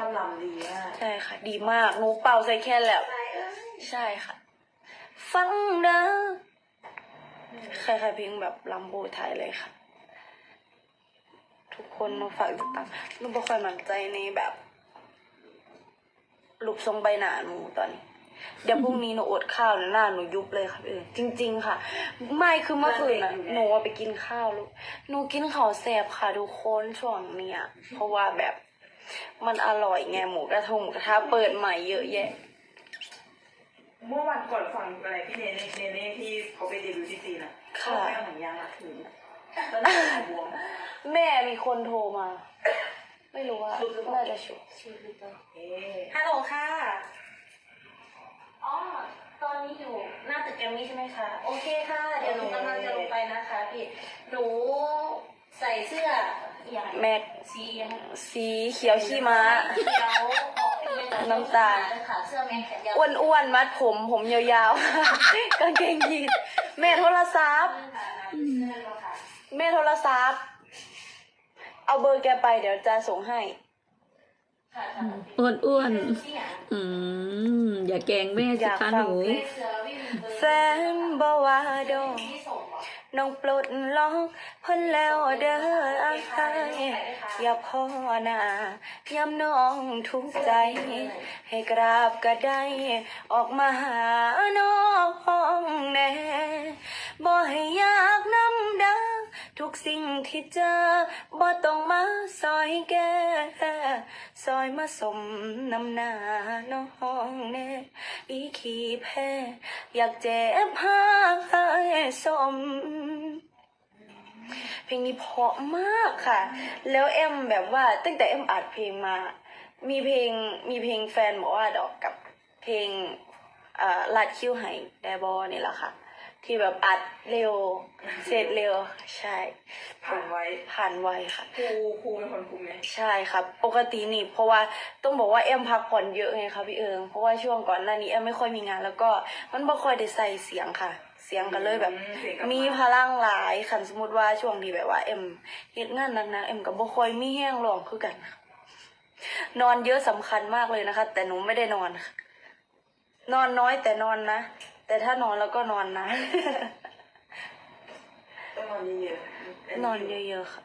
ท่อนลำดีมากใช่ค่ะ ดีมากหนูเป่าใส่แค่แล้วใช่ค่ะ ฟังเด้อใครๆเพลงแบบลำโบไทยเลยค่ะ ทุกคนมาฝากติดตามหนูบ่ค่อยมั่นใจในแบบรูปทรงใบหน้าหนูตอนนี้ เดี๋ยวพรุ่งนี้หนูอดข้าวแล้วหน้าหนูยุบเลยค่ะพี่เอิญจริง ๆ ค่ะ ไม่คือเมื่อคืนน่ะหนูอะไปกินข้าวลูกหนูกินข้าวแสบค่ะทุกคนช่วงเนี้ยเพราะว่าแบบ มันอร่อยไงหมูกระทงหมูกระทะเปิดใหม่เยอะแยะ เมื่อวันก่อนฟังอะไรพี่เนเน่เนเน่ที่เขาไปเดบิวต์ที่จีนอะค่ะเขาไปเอาหนังยางมาถือแล้วหน้าบวมแม่มีคนโทรมา ไม่รู้ว่าชุดหรือเปล่าน่าจะชุดเอ๊ะฮัลโหลค่ะอ๋อตอนนี้อยู่หน้าตึกแกรมมี่ใช่ไหมคะ โอเคค่ะ เดี๋ยวหนูกำลังจะลงไปนะคะพี่หนู ใส่เสื้ออย่างแม็กสีสีเขียวขี้ม้า เขียวออกเป็นแบบน้ำตาล ค่ะเสื้อแมงแขนยาวอ้วนๆมัดผมผมยาวๆ กางเกงยีนส์แม่โทรศัพท์ แม่โทรศัพท์ เอาเบอร์แกไปเดี๋ยวจะส่งให้ ค่ะค่ะอ้วนอ้วนเสื้อๆอืม อย่าแกล้งแม่อสิยากคะฟัหงนูเพลงเสื้อวิ่งเบอร์แฟนบอกว่าดอกที่ส่งเหรอ น้องปลดล็อกเพิ่นแล้วเด้ออายอย่าพ่อหน้าย้ำน้องทุกใจ ให้กราบก็ได้ ออกมาหาน้องห้องแน่บ่ให้ยากน้ำดา ทุกสิ่งที่เจอบ่ต้องมาซอยแก่ซอยมาสมน้ำหน้าน้องแน่อีขี้แพ้อยากเจ็บให้สมเพลงนี้เพราะมากค่ะ แล้วเอ็มแบบว่าตั้งแต่เอ็มอัดเพลงมา มีเพลงมีเพลงแฟนบอกว่าดอกกับเพลงอ่อลัดคิ้วไห้ไดบอนี่แหละค่ะ ที่แบบอัดเร็ว เสร็จเร็ว ใช่ผ่านไว้ผ่านไวค่ะ ครูครูเป็นคนคุมไหมใช่ครับ ปกตินี่เพราะว่าต้องบอกว่าเอ็มพักผ่อนเยอะไงคะพี่เอิงเพราะว่าช่วงก่อนหน้านี้เอ็มไม่ค่อยมีงาน แล้วก็มันไม่ค่อยได้ใส่เสียงค่ะ เสียงก็เลยแบบอืเสียงกลับมีพลังหลายคันสมมติว่าช่วงที่แบบว่าเอ็มเฮ็ดงานหนักๆเอ็มก็บ่ค่อยมีแห้งร้องคือกัน นอนเยอะสำคัญมากเลยนะคะ แต่หนูไม่ได้นอนค่ะนอนน้อยแต่นอนนะ แต่ถ้านอนแล้วก็นอนนะ ต้องนอนเยอะๆนอนเยอะๆค่ะ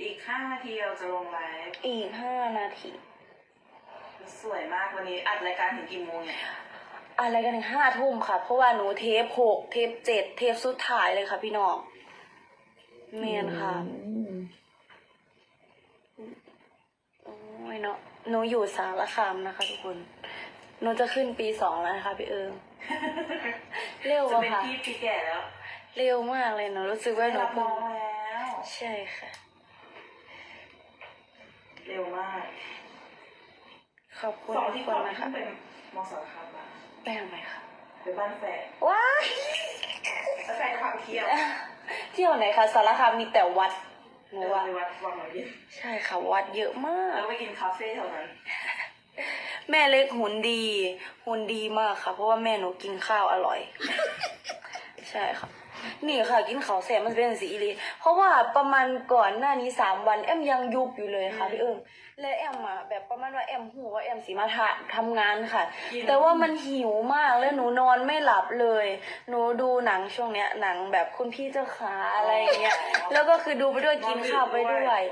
อีกห้านาทีเราจะลงไลฟ์อีกห้านาที สวยมากวันนี้อัดรายการถึงกี่โมงเนี่ยอะไรกันถึงห้าทุ่มค่ะ เพราะว่าหนูเทปหกเทปเจ็ดเทปสุดท้ายเลยค่ะพี่น้องเมนค่ะอืมโอ้ยเนาะหนูอยู่สารคามนะคะทุกคน หนูจะขึ้นปีสองแล้วนะคะพี่เอิงเร็วจะอะเป็นค่ะ พี่พี่แก่แล้วเร็วมากเลยหนูรู้สึกว่าหนูรับเพิ่น้งองแล้ว ใช่ค่ะ เร็วมากขอบคุณสองทุที่กคก่อนนนะคะเป็นมอสารคามมาแป้งไหมคะไปบ้านแฟนว้ายแล้วแฟนพาไปเที่ยวเที่ยวไหนคะสารคามมีแต่วัดหนูเดินว่าไปวัดวังหนองยินใช่ค่ะ วัดเยอะมากแล้วไปกินคาเฟ่แถวนั้น แม่เล็กหุ่นดีหุ่นดีมากค่ะ เพราะว่าแม่หนูกินข้าวอร่อย ใช่ค่ะ นี่ค่ะ กินข้าวแซ่บมันเป็นสีอีหลีเพราะว่าประมาณก่อนหน้านี้สามวันแอมยังยุบอยู่เลยค่ะพี่เอิงและแอมอะแบบประมาณว่าแอมหูว่าแอมสีมาทะทำงานค่ะกินแต่ว่ามันหิวมากแล้วหนูนอนไม่หลับเลย หนูดูหนังช่วงเนี้ยหนังแบบคุณพี่เจ้าขาอะไรอย่างเงี้ยแล้วก็คือดูไปด้วยกินข้าวไปด้วย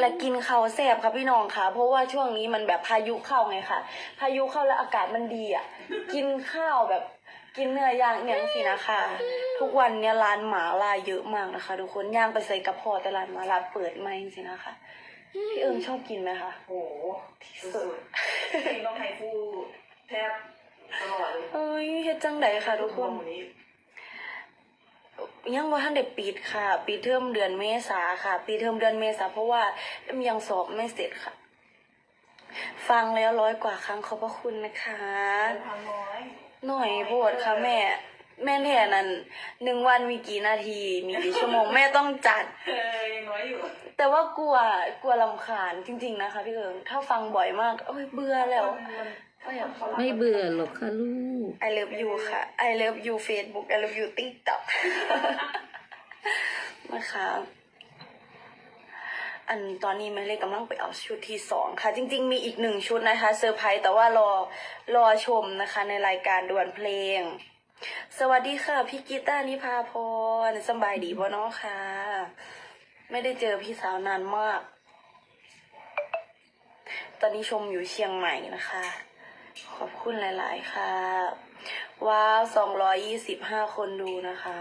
และกินข้าวแซ่บค่ะพี่น้องค่ะ เพราะว่าช่วงนี้มันแบบพายุเข้าไงค่ะ พายุเข้าแล้วอากาศมันดีอะ กินข้าวแบบกินเนื้อย่างอย่างสินะคะ ทุกวันเนี้ยร้านหมาล่าเยอะมากนะคะ ทุกคนย่างไปใส่กระเพาะแต่ร้านหมาล่าเปิดไม่จริงๆนะคะพี่เอิงชอบกินไหมคะโอ้โหสุดๆกินต้องไทยฟูแทบตลอดเลยเอ้ยเฮ็ดจังไดค่ะทุกคนวันนี้ ยังว่าท่านเด็ปิดค่ะ ปีเทอมเดือนเมษาค่ะ ปีเทอมเดือนเมษาเพราะว่าเอ็มยังสอบไม่เสร็จค่ะ ฟังแล้วร้อยกว่าครั้งขอบพระคุณนะคะพันน้อยหน่อยโพดค่ะแม่ แม่แท่นั้นหนึ่งวันมีกี่นาที มีกี่ชั่วโมง แม่ต้องจัดเออยังน้อยอยู่ แต่ว่ากลัวกลัวลำคาญจริง ๆนะคะพี่เอิงถ้าฟังบ่อยมากโอ้ยเบื่อแล้ว ไม่อยากฟังไม่เบื่อหรอกค่ะลูก I love you ค่ะ I love you Facebook I love you TikTok นะคะอันตอนนี้ไม่เลยกำลังไปเอาชุดที่สองค่ะ จริง ๆ มีอีกหนึ่งชุดนะคะเซอร์ไพรส์แต่ว่ารอรอชมนะคะ ในรายการดวลเพลง สวัสดีค่ะ พี่กีตาร์นิพาพรสำบายดีบ่เนาะค่ะ ไม่ได้เจอพี่สาวนานมาก ตอนนี้ชมอยู่เชียงใหม่นะคะ ขอบคุณหลาย ๆ ค่ะ ว้าวสองร้อยยี่สิบห้าคนดูนะคะ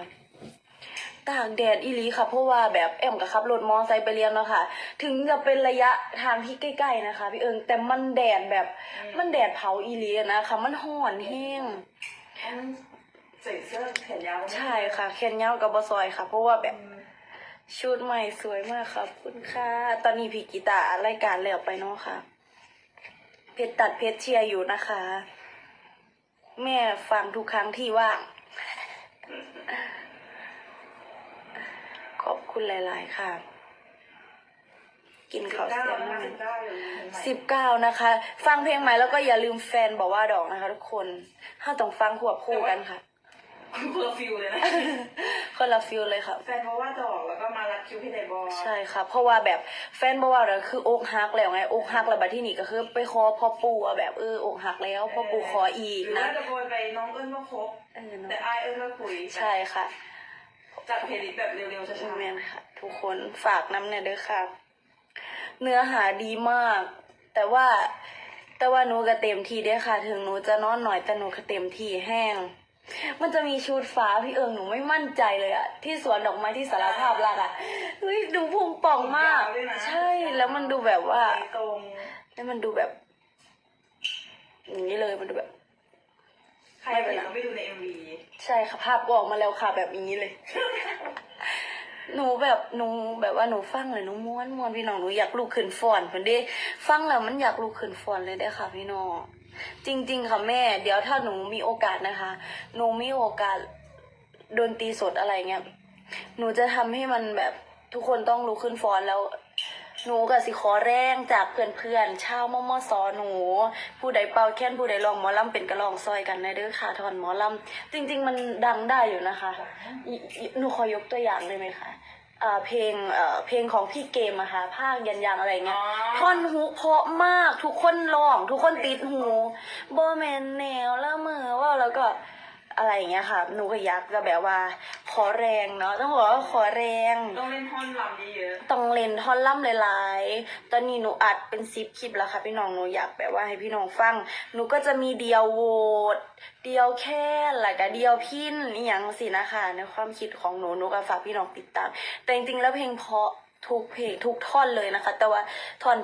ตากแดดอีหลีค่ะเพราะว่าแบบแอมกับขับรถมอไซค์ไปเรียนเนาะค่ะ ถึงจะเป็นระยะทางที่ใกล้ ๆนะคะ พี่เอิงแต่มันแดดแบบมันแดดเผาอีหลีอะนะคะ มันห่อนแห้งต้องใส่เสื้อแขนยาวใช่ค่ะแคนยาวกับบอซอยค่ะ เพราะว่าแบบชุดใหม่สวยมากค่ะขอบคุณค่ะ ตอนนี้พี่กีตาร์รายการแล้วไปเนาะค่ะ เพชรตัดเพชรเชียร์อยู่นะคะ แม่ฟังทุกครั้งที่ว่างขอบคุณหลาย ๆ ค่ะ กินข้าวเก้าเสียงนะคะหนึ่สิงบเก้าอยู่ที่ไหนสิบเก้านะคะ ฟังเพลงใหม่แล้วก็อย่าลืมแฟนบอกว่าดอกนะคะ ทุกคนถ้าต้องฟังควบคู่กันค่ะเพอร์ฟิวเลยนะคนละฟิลเลยค่ะ แฟนเพราะว่าดอกแล้วก็มารับ คิวพี่ไดบอลใช่ค่ะ เพราะว่าแบบแฟนบอกว่าเราคืออกหักแล้วไงอกหักแล้วบัดที่นี่ก็คือไปขอพ่อปู่อะแบบเอออกหักแล้วพ่อปู่ขออีกหรือนะว่าจะโวยไปน้องเอิญก็ครบเออเนแต่อะอายเอิญก็คุยใช่ค่ะจัดเพลย์ลิสต์แบบเร็วๆช้าแม่นค่ะ ทุกคนฝากน้ำเนี่ยเด้อค่ะ เนื้อหาดีมาก แต่ว่าแต่ว่าหนูก็เต็มที่เด้อค่ะ ถึงหนูจะนอนหน่อยแต่หนูก็เต็มที่แห้ง มันจะมีชุดฟ้าพี่เอิงหนูไม่มั่นใจเลยอะที่สวนดอกไม้ที่สารภาพรักอะเฮ้ยดูพุงป่องมากใช่แล้วมันดูแบบว่าๆตรงแล้วมันดูแบบอย่างนี้เลยมันดูแบบ ใครเห็นต้องไปดูในเอ็มวีใช่ค่ะภาพก็ออกมาแล้วค่ะแบบนี้เลย หนูแบบหนูแบบว่าหนูฟังเลยหนูม้วนม้วนพี่น้องหนูอยากลุกขึ้นฟ้อนเพิ่นเด้ฟังแล้วมันอยากลุกขึ้นฟ้อนเลยได้อค่ะ พี่น้อง จริง ๆ ค่ะแม่ เดี๋ยวถ้าหนูมีโอกาสนะคะ หนูมีโอกาสดนตรีสดอะไรเงี้ย หนูจะทำให้มันแบบทุกคนต้องลุกขึ้นฟ้อนแล้ว หนูกับสิขอแรงจากเพื่อนๆชาวมอมอสอหนู ผู้ใดเป่าแค้นผู้ใดลองหมอลำเป็นกระลองซอยกันนะเด้อค่ะทอนหมอลำจริง ๆ มันดังได้อยู่นะคะอิอิหนูขอยกตัวอย่างเลยไหมคะเอ่อเพลงเอ่อเพลงของพี่เกมอะค่ะภาคยันยังอะไรเงี้ย ท่อนฮุกเพราะมากทุกคนร้อง ทุกคนติดหูบอแมนแนวละเมอว่าแล้วก็ อะไรอย่างเงี้ยค่ะหนูก็อยากจะแบบว่า ขอแรงเนาะต้องบอกว่าขอแรง ต้องเล่นท่อนลำเยอะต้องเล่นท่อนล่ำหลายๆ ตอนนี้หนูอัดเป็นซิปคลิปแล้วค่ะพี่น้องหนูอยากแบบว่าให้พี่น้องฟัง หนูก็จะมีเดียวโหวตเดียวแค่แล้วก็เดียวพินอหย่างสินะคะในความคิดของหนูหนูก็ฝากพี่น้องติดตาม แต่จริงๆแล้วเพลงเพราะทุกเพลงทุกท่อนเลยนะคะ แต่ว่าท่อน